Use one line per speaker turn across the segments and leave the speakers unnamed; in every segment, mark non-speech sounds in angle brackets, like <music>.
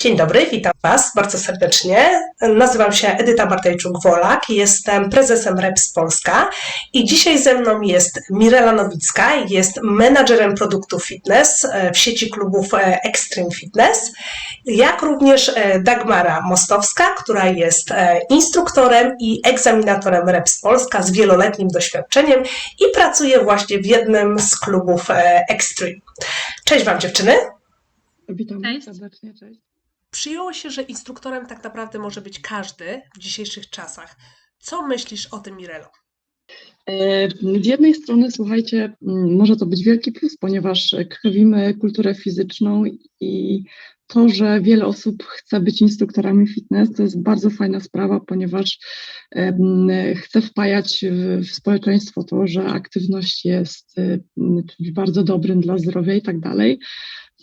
Dzień dobry, witam Was bardzo serdecznie. Nazywam się Edyta Bartejczuk-Wolak, jestem prezesem Reps Polska i dzisiaj ze mną jest Mirela Nowicka, jest menadżerem produktu fitness e, w sieci klubów e, Extreme Fitness, jak również e, Dagmara Mostowska, która jest instruktorem i egzaminatorem Reps Polska z wieloletnim doświadczeniem i pracuje właśnie w jednym z klubów Extreme. Cześć Wam dziewczyny.
Witam
Cześć.
serdecznie, cześć.
Przyjęło się, że instruktorem tak naprawdę może być każdy w dzisiejszych czasach. Co myślisz o tym, Mirelo?
E, Z jednej strony, słuchajcie, m, może to być wielki plus, ponieważ krwimy kulturę fizyczną i to, że wiele osób chce być instruktorami fitness, to jest bardzo fajna sprawa, ponieważ em, chce wpajać w, społeczeństwo to, że aktywność jest em, czymś bardzo dobrym dla zdrowia i tak dalej.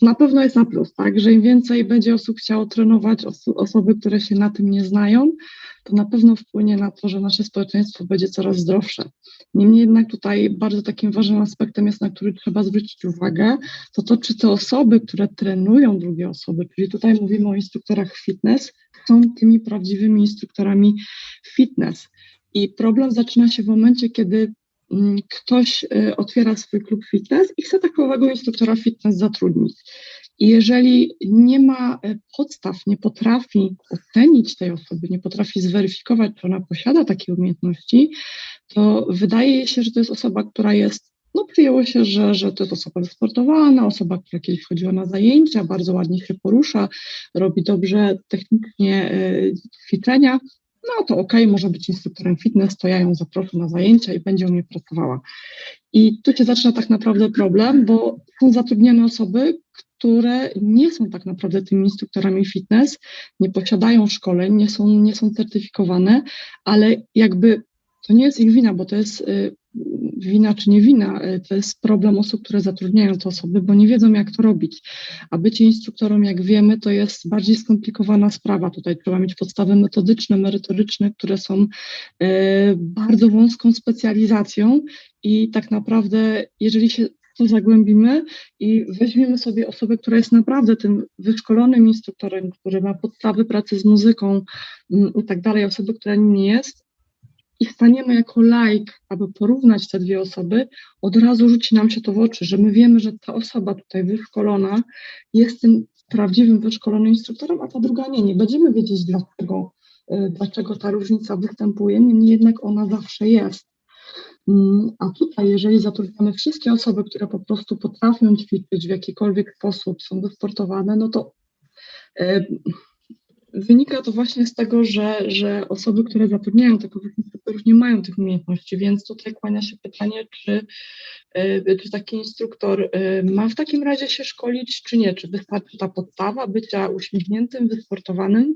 Na pewno jest na plus, tak, że im więcej będzie osób chciało trenować, oso- osoby, które się na tym nie znają, to na pewno wpłynie na to, że nasze społeczeństwo będzie coraz zdrowsze. Niemniej jednak tutaj bardzo takim ważnym aspektem jest, na który trzeba zwrócić uwagę, to to, czy te osoby, które trenują drugie osoby, czyli tutaj mówimy o instruktorach fitness, są tymi prawdziwymi instruktorami fitness. I problem zaczyna się w momencie, kiedy ktoś y, otwiera swój klub fitness i chce takowego instruktora fitness zatrudnić. I jeżeli nie ma e, podstaw, nie potrafi ocenić tej osoby, nie potrafi zweryfikować, czy ona posiada takie umiejętności, to wydaje się, że to jest osoba, która jest, no przyjęło się, że, że to jest osoba wysportowana, osoba, która kiedyś chodziła na zajęcia, bardzo ładnie się porusza, robi dobrze technicznie e, ćwiczenia, no to okej, może być instruktorem fitness, to ja ją zaproszę na zajęcia i będzie u mnie pracowała. I tu się zaczyna tak naprawdę problem, bo są zatrudniane osoby, które nie są tak naprawdę tymi instruktorami fitness, nie posiadają szkoleń, nie są, nie są certyfikowane, ale jakby to nie jest ich wina, bo to jest y, wina czy nie wina, y, to jest problem osób, które zatrudniają te osoby, bo nie wiedzą, jak to robić. A bycie instruktorem, jak wiemy, to jest bardziej skomplikowana sprawa. Tutaj trzeba mieć podstawy metodyczne, merytoryczne, które są y, bardzo wąską specjalizacją i tak naprawdę, jeżeli się to zagłębimy i weźmiemy sobie osobę, która jest naprawdę tym wyszkolonym instruktorem, który ma podstawy pracy z muzyką mm, i tak dalej, osoby, która nim nie jest, i staniemy jako laik, aby porównać te dwie osoby, od razu rzuci nam się to w oczy, że my wiemy, że ta osoba tutaj wyszkolona jest tym prawdziwym wyszkolonym instruktorem, a ta druga nie. Nie będziemy wiedzieć dlaczego, y, dlaczego ta różnica występuje, niemniej jednak ona zawsze jest. Mm, A tutaj, jeżeli zatrudniamy wszystkie osoby, które po prostu potrafią ćwiczyć w jakikolwiek sposób, są wysportowane, no to e, wynika to właśnie z tego, że, że osoby, które zatrudniają takowych instruktorów, nie mają tych umiejętności, więc tutaj kłania się pytanie, czy, e, czy taki instruktor e, ma w takim razie się szkolić, czy nie, czy wystarczy ta podstawa bycia uśmiechniętym, wysportowanym.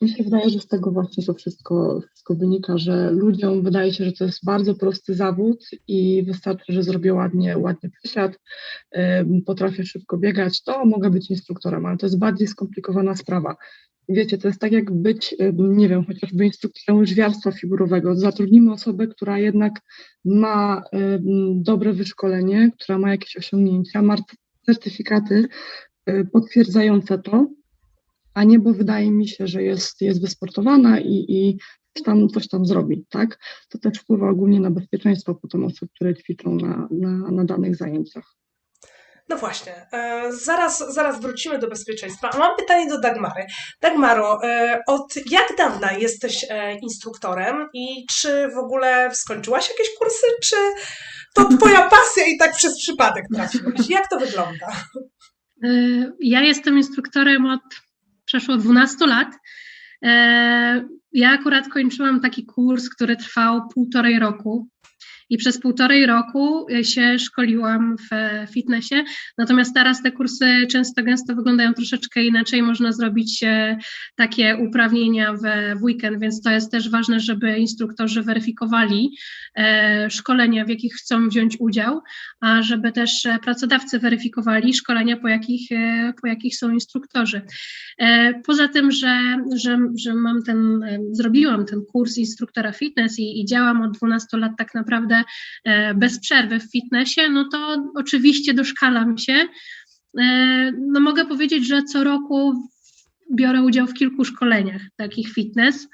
Mi się wydaje, że z tego właśnie to wszystko, wszystko wynika, że ludziom wydaje się, że to jest bardzo prosty zawód i wystarczy, że zrobię ładnie, ładnie przysiad, potrafię szybko biegać, to mogę być instruktorem, ale to jest bardziej skomplikowana sprawa. Wiecie, to jest tak jak być, nie wiem, chociażby instruktorem łyżwiarstwa figurowego. Zatrudnimy osobę, która jednak ma dobre wyszkolenie, która ma jakieś osiągnięcia, ma certyfikaty y, potwierdzające to, a nie, bo wydaje mi się, że jest, jest wysportowana i, i coś, tam, coś tam zrobi, tak? To też wpływa ogólnie na bezpieczeństwo potem osób, które ćwiczą na, na, na danych zajęciach.
No właśnie, e, zaraz, zaraz wrócimy do bezpieczeństwa. A Mam pytanie do Dagmary. Dagmaro, e, od jak dawna jesteś e, instruktorem i czy w ogóle skończyłaś jakieś kursy, czy to <laughs> twoja pasja i tak przez przypadek trafiłaś? Jak to wygląda?
Ja jestem instruktorem od przeszło 12 lat. Y, Ja akurat kończyłam taki kurs, który trwał półtorej roku. I przez półtorej roku y, się szkoliłam w fitnessie. Natomiast teraz te kursy często gęsto wyglądają troszeczkę inaczej. Można zrobić e, takie uprawnienia w, weekend, więc to jest też ważne, żeby instruktorzy weryfikowali e, szkolenia, w jakich chcą wziąć udział, a żeby też e, pracodawcy weryfikowali szkolenia, po jakich, e, po jakich są instruktorzy. E, Poza tym, że, że, że mam ten, e, zrobiłam ten kurs instruktora fitness i, i działam od 12 lat tak naprawdę e, bez przerwy w fitnessie, no to oczywiście doszkalam się E, No mogę powiedzieć, że co roku biorę udział w kilku szkoleniach takich fitness.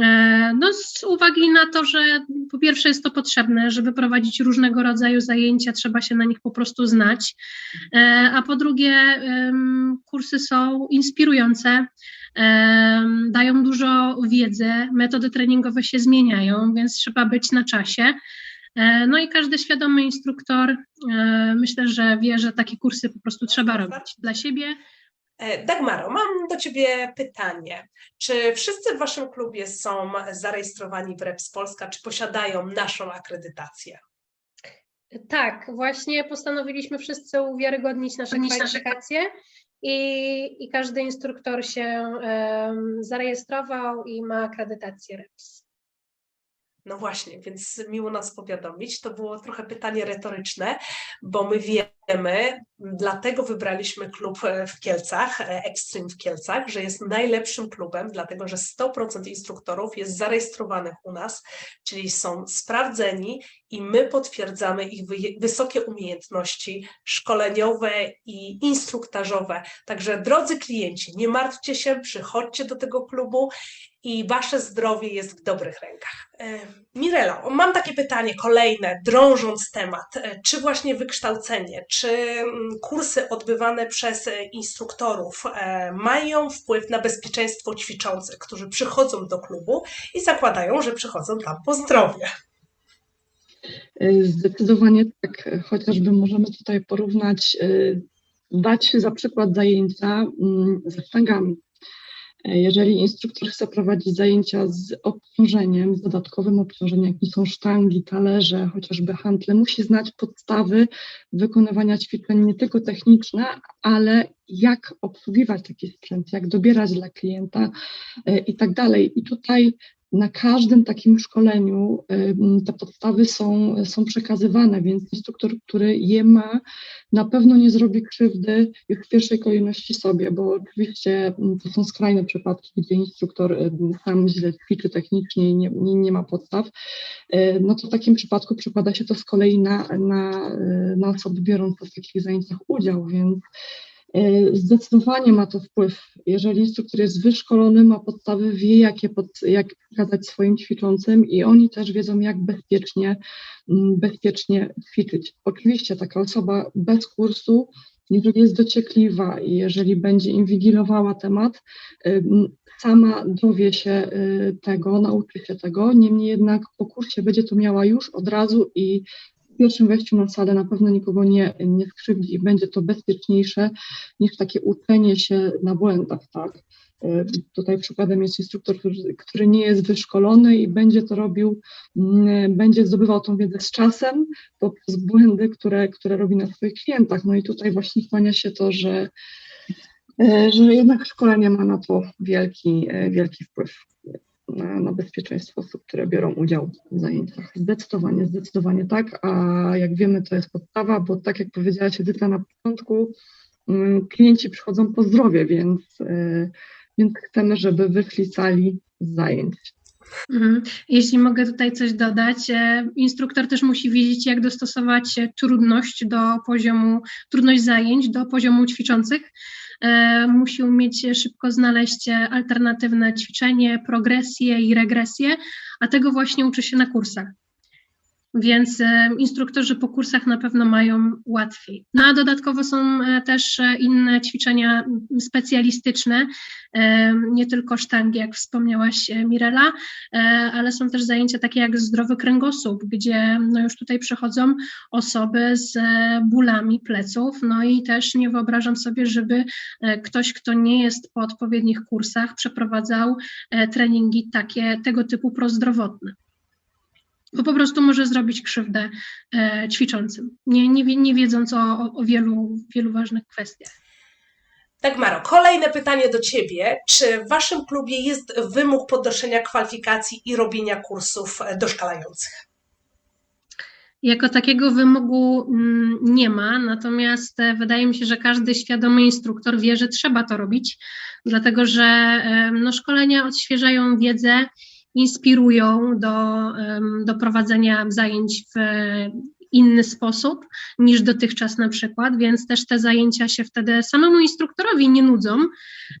E, No z uwagi na to, że po pierwsze jest to potrzebne, żeby prowadzić różnego rodzaju zajęcia, trzeba się na nich po prostu znać, a po drugie kursy są inspirujące, dają dużo wiedzy, metody treningowe się zmieniają, więc trzeba być na czasie. E, No i każdy świadomy instruktor e, myślę, że wie, że takie kursy po prostu trzeba robić dla siebie.
E, Dagmaro, mam do Ciebie pytanie. Czy wszyscy w Waszym klubie są zarejestrowani w REPS Polska, czy posiadają naszą akredytację?
Tak, właśnie postanowiliśmy wszyscy uwiarygodnić nasze kwalifikacje i, i każdy instruktor się em, zarejestrował i ma akredytację REPS.
No właśnie, więc miło nas powiadomić. To było trochę pytanie retoryczne, bo my wiemy, dlatego wybraliśmy klub e, w Kielcach, e, Extreme w Kielcach, że jest najlepszym klubem, dlatego że 100% instruktorów jest zarejestrowanych u nas, czyli są sprawdzeni i my potwierdzamy ich wy- wysokie umiejętności szkoleniowe i instruktażowe. Także drodzy klienci, nie martwcie się, przychodźcie do tego klubu i wasze zdrowie jest w dobrych rękach. E, Mirela, mam takie pytanie kolejne, drążąc temat. E, Czy właśnie wykształcenie, czy mm, kursy odbywane przez e, instruktorów mają wpływ na bezpieczeństwo ćwiczących, którzy przychodzą do klubu i zakładają, że przychodzą tam po zdrowie?
Zdecydowanie tak, chociażby możemy tutaj porównać, dać za przykład zajęcia mm, ze sztangami. Jeżeli instruktor chce prowadzić zajęcia z obciążeniem, z dodatkowym obciążeniem, jakim są sztangi, talerze, chociażby hantle, musi znać podstawy wykonywania ćwiczeń nie tylko techniczne, ale jak obsługiwać taki sprzęt, jak dobierać dla klienta e, i tak dalej. I tutaj na każdym takim szkoleniu te podstawy są, są przekazywane, więc instruktor, który je ma, na pewno nie zrobi krzywdy już w pierwszej kolejności sobie, bo oczywiście to są skrajne przypadki, gdzie instruktor sam źle ćwiczy technicznie i nie, nie, nie ma podstaw. Y, No to w takim przypadku przekłada się to z kolei na, na, y, na osoby biorące w takich zajęciach udział, więc Zdecydowanie ma to wpływ. Jeżeli instruktor jest wyszkolony, ma podstawy, wie, jakie pod, jak przekazać swoim ćwiczącym i oni też wiedzą, jak bezpiecznie, mm, bezpiecznie ćwiczyć. Oczywiście taka osoba bez kursu, jeżeli jest dociekliwa i jeżeli będzie inwigilowała temat, ym, sama dowie się y, tego, nauczy się tego, niemniej jednak po kursie będzie to miała już od razu i pierwszym wejściu na salę na pewno nikogo nie, nie skrzywdzi i będzie to bezpieczniejsze niż takie uczenie się na błędach, tak. Y, Tutaj przykładem jest instruktor, który, nie jest wyszkolony i będzie to robił, mm, będzie zdobywał tą wiedzę z czasem poprzez błędy, które, które robi na swoich klientach. No i tutaj właśnie kłania się to, że, y, że jednak szkolenie ma na to wielki, y, wielki wpływ na, na bezpieczeństwo osób, które biorą udział w zajęciach. Zdecydowanie, zdecydowanie tak, a jak wiemy, to jest podstawa, bo tak jak powiedziałaś Edyta na początku, mm, klienci przychodzą po zdrowie, więc, y, więc chcemy, żeby wyszli sali z zajęć.
Mhm. Jeśli mogę tutaj coś dodać, e, instruktor też musi wiedzieć, jak dostosować e, trudność do poziomu, trudność zajęć do poziomu ćwiczących. E, Musi umieć szybko znaleźć alternatywne ćwiczenie, progresję i regresję, a tego właśnie uczy się na kursach. Więc e, instruktorzy po kursach na pewno mają łatwiej. No a dodatkowo są e, też e, inne ćwiczenia m, specjalistyczne, nie tylko sztangi, jak wspomniałaś Mirela, ale są też zajęcia takie jak zdrowy kręgosłup, gdzie no już tutaj przychodzą osoby z bólami pleców, no i też nie wyobrażam sobie, żeby ktoś, kto nie jest po odpowiednich kursach, przeprowadzał treningi takie, tego typu prozdrowotne bo po prostu może zrobić krzywdę e, ćwiczącym, nie, nie, nie wiedząc o, o- wielu, wielu ważnych kwestiach.
Dagmaro, kolejne pytanie do Ciebie. Czy w Waszym klubie jest wymóg podnoszenia kwalifikacji i robienia kursów e, doszkalających?
Jako takiego wymogu mm, nie ma, natomiast e, wydaje mi się, że każdy świadomy instruktor wie, że trzeba to robić, dlatego że e, no, szkolenia odświeżają wiedzę, inspirują do, do prowadzenia zajęć w e, inny sposób niż dotychczas na przykład, więc też te zajęcia się wtedy samemu instruktorowi nie nudzą,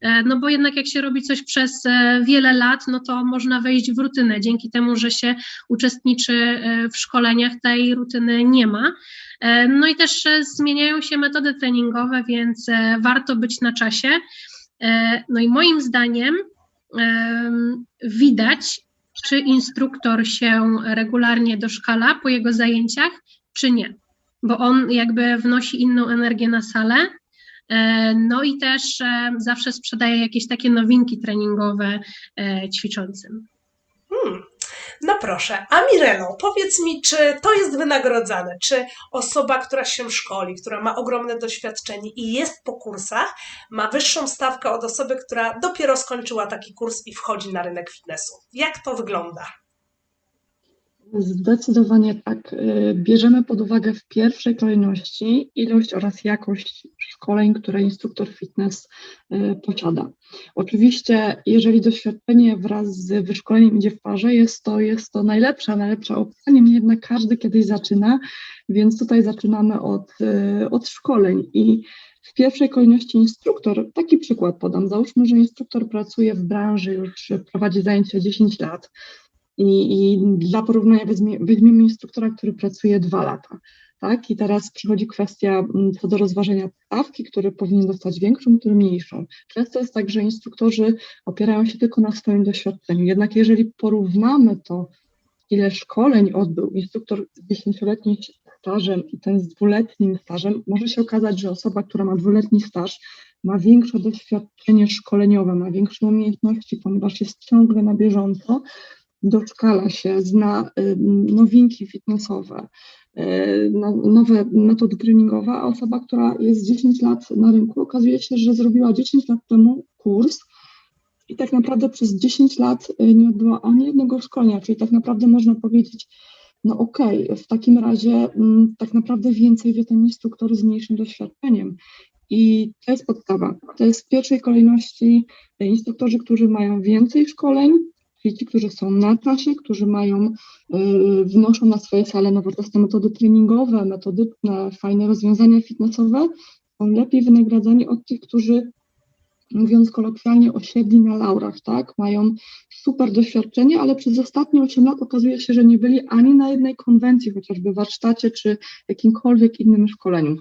e, no bo jednak jak się robi coś przez e, wiele lat, no to można wejść w rutynę, dzięki temu, że się uczestniczy w szkoleniach, tej rutyny nie ma. No i też zmieniają się metody treningowe, więc warto być na czasie. No i moim zdaniem em, widać, czy instruktor się regularnie doszkala po jego zajęciach, czy nie, bo on jakby wnosi inną energię na salę. E, No i też e, zawsze sprzedaje jakieś takie nowinki treningowe e, ćwiczącym.
No proszę, a Mirelo, powiedz mi, czy to jest wynagrodzane? Czy osoba, która się szkoli, która ma ogromne doświadczenie i jest po kursach, ma wyższą stawkę od osoby, która dopiero skończyła taki kurs i wchodzi na rynek fitnessu? Jak to wygląda?
Zdecydowanie tak. Y, Bierzemy pod uwagę w pierwszej kolejności ilość oraz jakość szkoleń, które instruktor fitness y, posiada. Oczywiście, jeżeli doświadczenie wraz z wyszkoleniem idzie w parze, jest to, jest to najlepsza, najlepsza opcja. Niemniej jednak każdy kiedyś zaczyna, więc tutaj zaczynamy od, y, od szkoleń i w pierwszej kolejności instruktor, taki przykład podam, załóżmy, że instruktor pracuje w branży, już prowadzi zajęcia 10 lat, i, I dla porównania weźmie, weźmiemy instruktora, który pracuje dwa lata. Tak? I teraz przychodzi kwestia mm, co do rozważenia stawki, który powinien dostać większą, który mniejszą. Często jest tak, że instruktorzy opierają się tylko na swoim doświadczeniu. Jednak jeżeli porównamy to, ile szkoleń odbył instruktor z dziesięcioletnim stażem i ten z dwuletnim stażem, może się okazać, że osoba, która ma dwuletni staż, ma większe doświadczenie szkoleniowe, ma większe umiejętności, ponieważ jest ciągle na bieżąco, doszkala się, zna y, nowinki fitnessowe, y, no- nowe metody treningowe, a osoba, która jest 10 lat na rynku, okazuje się, że zrobiła 10 lat temu kurs i tak naprawdę przez 10 lat y, nie odbyła ani jednego szkolenia, czyli tak naprawdę można powiedzieć, no okej, w takim razie mm, tak naprawdę więcej wie ten instruktor z mniejszym doświadczeniem. I to jest podstawa. To jest w pierwszej kolejności instruktorzy, którzy mają więcej szkoleń, ci, którzy są na czasie, którzy mają, y, wnoszą na swoje sale nowoczesne metody treningowe, metodyczne, fajne rozwiązania fitnessowe, są lepiej wynagradzani od tych, którzy mówiąc kolokwialnie, osiedli na laurach, tak? Mają super doświadczenie, ale przez ostatnie 8 lat okazuje się, że nie byli ani na jednej konwencji, chociażby warsztacie czy jakimkolwiek innym szkoleniu.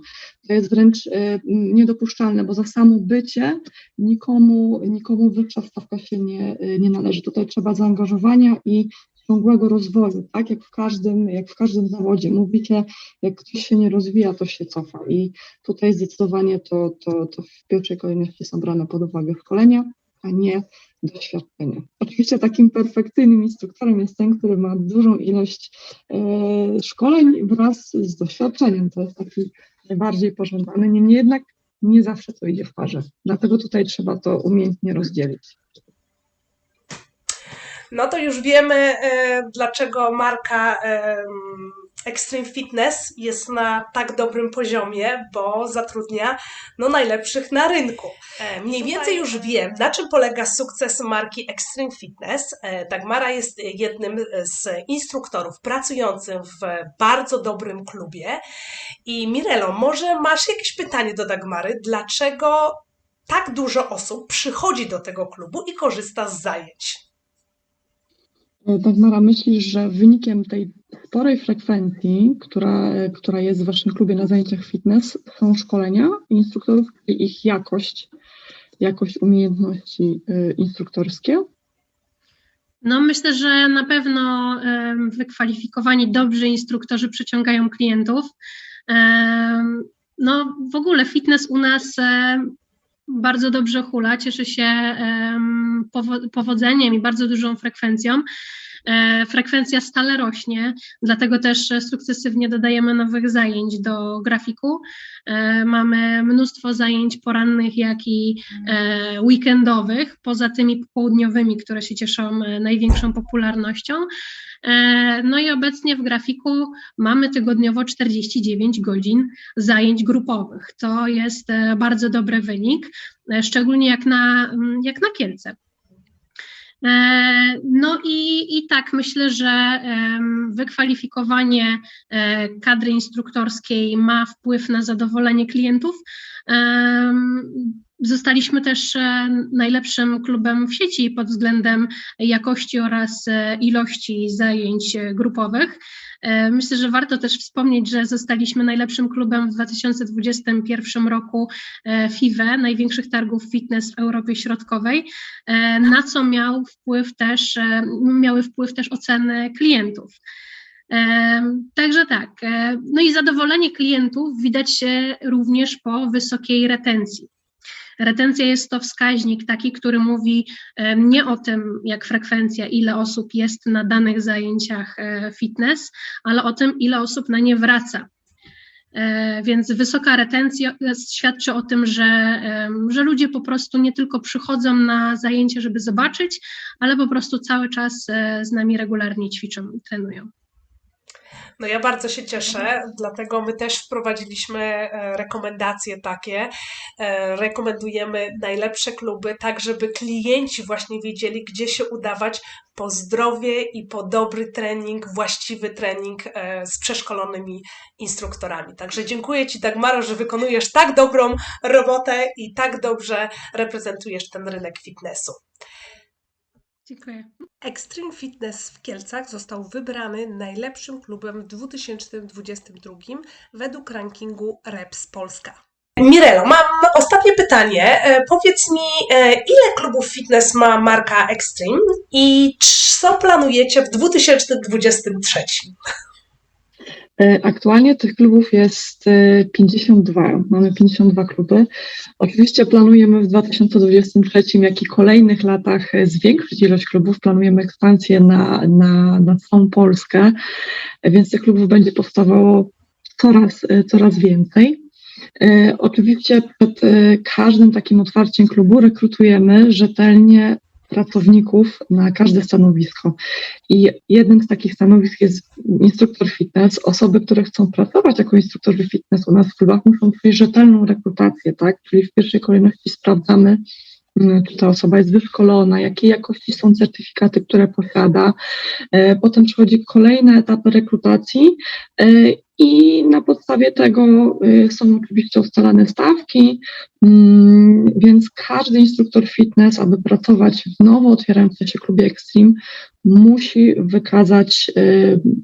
To jest wręcz y, niedopuszczalne, bo za samo bycie nikomu, nikomu wyższa stawka się nie, y, nie należy. Tutaj trzeba zaangażowania i ciągłego rozwoju, tak? Jak w każdym, jak w każdym zawodzie. Mówicie, jak ktoś się nie rozwija, to się cofa. I tutaj zdecydowanie to, to, to w pierwszej kolejności są brane pod uwagę szkolenia, a nie doświadczenie. Oczywiście takim perfekcyjnym instruktorem jest ten, który ma dużą ilość e, szkoleń wraz z doświadczeniem. To jest taki najbardziej pożądany. Niemniej jednak nie zawsze to idzie w parze. Dlatego tutaj trzeba to umiejętnie rozdzielić.
No to już wiemy, e, dlaczego marka Extreme Fitness jest na tak dobrym poziomie, bo zatrudnia no, najlepszych na rynku. E, Mniej więcej już wiem, na czym polega sukces marki Extreme Fitness. E, Dagmara jest jednym z instruktorów pracującym w bardzo dobrym klubie. I Mirelo, może masz jakieś pytanie do Dagmary? Dlaczego tak dużo osób przychodzi do tego klubu i korzysta z zajęć?
Dagmara, myślisz, że wynikiem tej sporej frekwencji, która, która jest w Waszym klubie na zajęciach fitness, są szkolenia instruktorów i ich jakość, jakość umiejętności y, instruktorskie?
No, myślę, że na pewno wykwalifikowani, dobrzy instruktorzy przyciągają klientów. No, w ogóle fitness u nas bardzo dobrze hula, cieszy się em, powo- powodzeniem i bardzo dużą frekwencją. E, Frekwencja stale rośnie, dlatego też e, sukcesywnie dodajemy nowych zajęć do grafiku. E, Mamy mnóstwo zajęć porannych, jak i weekendowych, poza tymi popołudniowymi, które się cieszą największą popularnością. No i obecnie w grafiku mamy tygodniowo 49 godzin zajęć grupowych. To jest bardzo dobry wynik, szczególnie jak na, mm, jak na Kielce. E, No i, i tak, myślę, że wykwalifikowanie e, kadry instruktorskiej ma wpływ na zadowolenie klientów. Zostaliśmy też e, najlepszym klubem w sieci pod względem jakości oraz e, ilości zajęć e, grupowych. Myślę, że warto też wspomnieć, że zostaliśmy najlepszym klubem w 2021 roku FIWE, największych targów fitness w Europie Środkowej, na co miał wpływ też, miały wpływ też oceny klientów. Także tak. No i zadowolenie klientów widać się również po wysokiej retencji. Retencja jest to wskaźnik taki, który mówi nie o tym, jak frekwencja, ile osób jest na danych zajęciach e, fitness, ale o tym, ile osób na nie wraca. E, Więc wysoka retencja świadczy o tym, że, że ludzie po prostu nie tylko przychodzą na zajęcie, żeby zobaczyć, ale po prostu cały czas e, z nami regularnie ćwiczą, trenują.
No ja bardzo się cieszę, dlatego my też wprowadziliśmy e, rekomendacje takie. E, Rekomendujemy najlepsze kluby, tak żeby klienci właśnie wiedzieli, gdzie się udawać po zdrowie i po dobry trening, właściwy trening e, z przeszkolonymi instruktorami. Także dziękuję Ci, Dagmaro, że wykonujesz tak dobrą robotę i tak dobrze reprezentujesz ten rynek fitnessu.
Dziękuję.
Extreme Fitness w Kielcach został wybrany najlepszym klubem w 2022 według rankingu Reps Polska. Mirelo, mam ostatnie pytanie. E, Powiedz mi, e, ile klubów fitness ma marka Extreme i co planujecie w 2023?
E, Aktualnie tych klubów jest e, 52. Mamy 52 kluby. Oczywiście planujemy w 2023, jak i kolejnych latach e, zwiększyć ilość klubów. Planujemy ekspansję na, na, na całą Polskę, e, więc tych klubów będzie powstawało coraz, e, coraz więcej. E, Oczywiście przed e, każdym takim otwarciem klubu rekrutujemy rzetelnie pracowników na każde stanowisko. I jednym z takich stanowisk jest instruktor fitness. Osoby, które chcą pracować jako instruktorzy fitness u nas w klubach, muszą przejść rzetelną rekrutację, tak? Czyli w pierwszej kolejności sprawdzamy, czy ta osoba jest wyszkolona, jakiej jakości są certyfikaty, które posiada. E, Potem przychodzi kolejne etapy rekrutacji e, i na podstawie tego e, są oczywiście ustalane stawki, mm, więc każdy instruktor fitness, aby pracować w nowo otwierającym się klubie Extreme, musi wykazać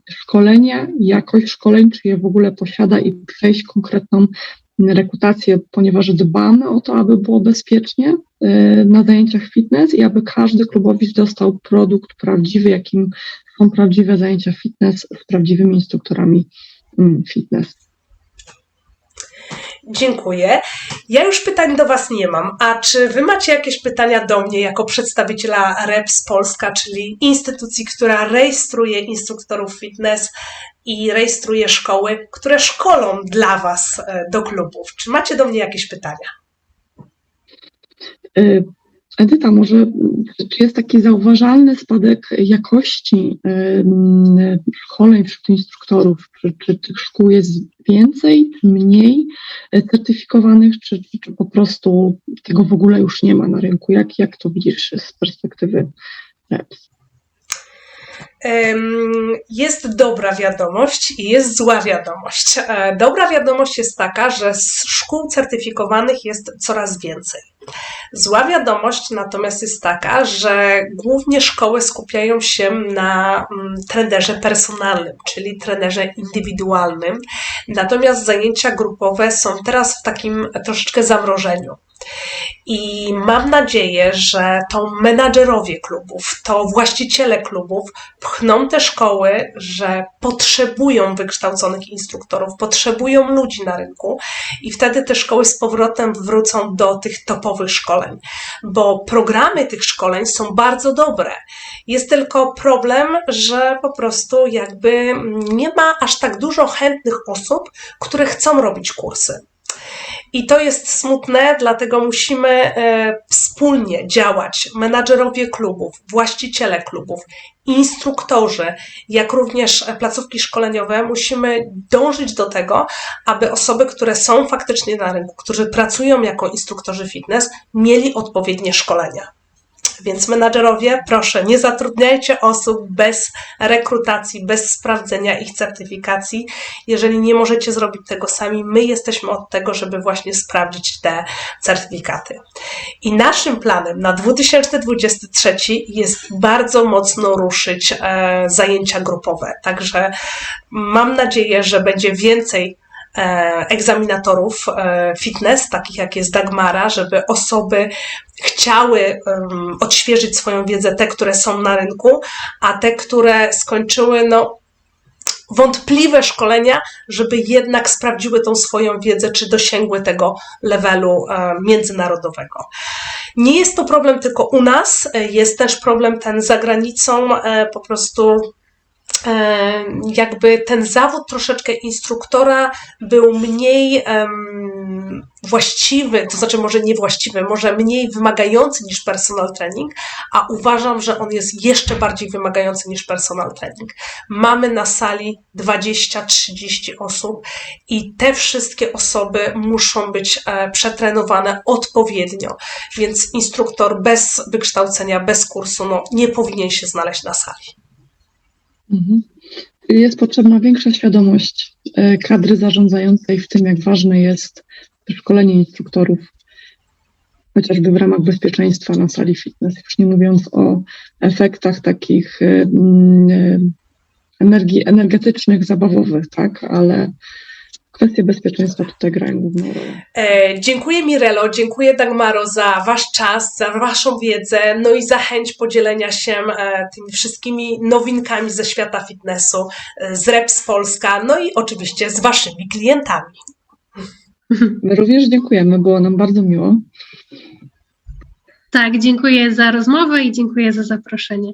szkolenie, jakość szkoleń, czy je w ogóle posiada i przejść konkretną rekrutację, ponieważ dbamy o to, aby było bezpiecznie e, na zajęciach fitness i aby każdy klubowicz dostał produkt prawdziwy, jakim są prawdziwe zajęcia fitness z prawdziwymi instruktorami mm, fitness.
Dziękuję. Ja już pytań do Was nie mam. A czy Wy macie jakieś pytania do mnie jako przedstawiciela Reps Polska, czyli instytucji, która rejestruje instruktorów fitness i rejestruje szkoły, które szkolą dla Was e, do klubów? Czy macie do mnie jakieś pytania?
Edyta, może mm, czy jest taki zauważalny spadek jakości em, szkoleń wśród instruktorów? Czy, czy tych szkół jest więcej, czy mniej certyfikowanych, czy, czy, czy po prostu tego w ogóle już nie ma na rynku? Jak, jak to widzisz z perspektywy REPS?
Jest dobra wiadomość i jest zła wiadomość. E, Dobra wiadomość jest taka, że szkół certyfikowanych jest coraz więcej. Zła wiadomość natomiast jest taka, że głównie szkoły skupiają się na mm, trenerze personalnym, czyli trenerze indywidualnym, natomiast zajęcia grupowe są teraz w takim troszeczkę zamrożeniu. I mam nadzieję, że to menadżerowie klubów, to właściciele klubów pchną te szkoły, że potrzebują wykształconych instruktorów, potrzebują ludzi na rynku i wtedy te szkoły z powrotem wrócą do tych topowych szkoleń, bo programy tych szkoleń są bardzo dobre. Jest tylko problem, że po prostu jakby nie ma aż tak dużo chętnych osób, które chcą robić kursy. I to jest smutne, dlatego musimy e, wspólnie działać. Menadżerowie klubów, właściciele klubów, instruktorzy, jak również e, placówki szkoleniowe, musimy dążyć do tego, aby osoby, które są faktycznie na rynku, którzy pracują jako instruktorzy fitness, mieli odpowiednie szkolenia. Więc menadżerowie, proszę, nie zatrudniajcie osób bez rekrutacji, bez sprawdzenia ich certyfikacji. Jeżeli nie możecie zrobić tego sami, my jesteśmy od tego, żeby właśnie sprawdzić te certyfikaty. I naszym planem na 2023 jest bardzo mocno ruszyć e, zajęcia grupowe. Także mam nadzieję, że będzie więcej egzaminatorów e, fitness, takich jak jest Dagmara, żeby osoby chciały odświeżyć swoją wiedzę, te, które są na rynku, a te, które skończyły no, wątpliwe szkolenia, żeby jednak sprawdziły tą swoją wiedzę, czy dosięgły tego levelu e, międzynarodowego. Nie jest to problem tylko u nas, e, jest też problem ten za granicą, e, po prostu e, jakby ten zawód troszeczkę instruktora był mniej em, właściwy, to znaczy może niewłaściwy, może mniej wymagający niż personal training, a uważam, że on jest jeszcze bardziej wymagający niż personal training. Mamy na sali 20-30 osób i te wszystkie osoby muszą być e, przetrenowane odpowiednio, więc instruktor bez wykształcenia, bez kursu no, nie powinien się znaleźć na sali.
Mhm. Jest potrzebna większa świadomość e, kadry zarządzającej w tym, jak ważne jest szkolenie instruktorów, chociażby w ramach bezpieczeństwa na sali fitness, już nie mówiąc o efektach takich energii energetycznych, zabawowych, tak, ale kwestie bezpieczeństwa tutaj grają główną rolę.
E, dziękuję Mirelo, dziękuję Dagmaro za Wasz czas, za Waszą wiedzę, no i za chęć podzielenia się e, tymi wszystkimi nowinkami ze świata fitnessu, e, z Reps Polska, no i oczywiście z Waszymi klientami.
My również dziękujemy, było nam bardzo miło.
Tak, dziękuję za rozmowę i dziękuję za zaproszenie.